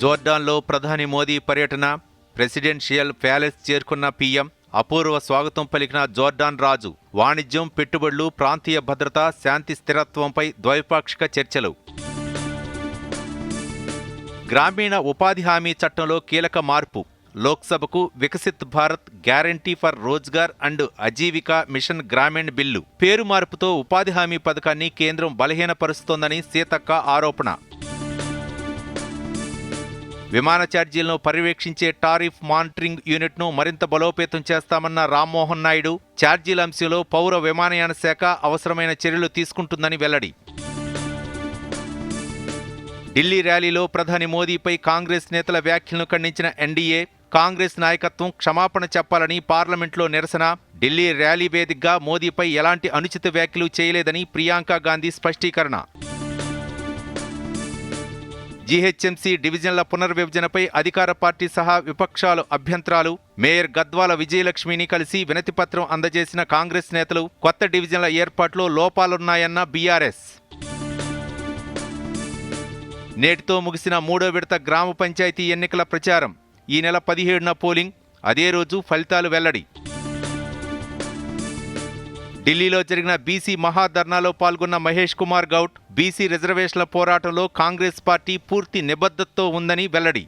జోర్డాన్లో ప్రధాని మోదీ పర్యటన presidential palace చేరుకున్న పీఎం అపూర్వ స్వాగతం పలికిన జోర్డాన్ రాజు వాణిజ్యం పెట్టుబడులు ప్రాంతీయ భద్రత శాంతి స్థిరత్వంపై ద్వైపాక్షిక చర్చలు. గ్రామీణ ఉపాధి హామీ చట్టంలో కీలక మార్పు. లోక్సభకు Viksit Bharat guarantee for Rozgar and Ajeevika mission Gramin bill. పేరు మార్పుతో ఉపాధి హామీ పథకాన్ని కేంద్రం బలహీనపరుస్తోందని సీతక్క ఆరోపణ. విమాన ఛార్జీలను పర్యవేక్షించే టారిఫ్ మానిటరింగ్ యూనిట్ను మరింత బలోపేతం చేస్తామన్న రామ్మోహన్ నాయుడు ఛార్జీల అంశంలో పౌర విమానయాన శాఖ అవసరమైన చర్యలు తీసుకుంటుందని వెల్లడి. ఢిల్లీ ర్యాలీలో ప్రధాని మోదీపై కాంగ్రెస్ నేతల వ్యాఖ్యలను ఖండించిన ఎన్డీఏ కాంగ్రెస్ నాయకత్వం క్షమాపణ చెప్పాలని పార్లమెంట్లో నిరసన ఢిల్లీ ర్యాలీ వేదికగా మోదీపై ఎలాంటి అనుచిత వ్యాఖ్యలు చేయలేదని ప్రియాంక గాంధీ స్పష్టీకరణ. జీహెచ్ఎంసీ డివిజన్ల పునర్విభజనపై అధికార పార్టీ సహా విపక్షాలు అభ్యంతరాలు మేయర్ గద్వాల విజయలక్ష్మిని కలిసి వినతిపత్రం అందజేసిన కాంగ్రెస్ నేతలు కొత్త డివిజన్ల ఏర్పాట్లో లోపాలున్నాయన్న బీఆర్ఎస్. నేటితో ముగిసిన మూడో విడత గ్రామ పంచాయతీ ఎన్నికల ప్రచారం. ఈ నెల పదిహేడున పోలింగ్. అదే రోజు ఫలితాలు వెల్లడి. ఢిల్లీలో జరిగిన బీసీ మహాధర్నాలో పాల్గొన్న మహేష్ కుమార్ గౌడ్ బీసీ రిజర్వేషన్ల పోరాటంలో కాంగ్రెస్ పార్టీ పూర్తి నిబద్ధతతో ఉందని వెల్లడి.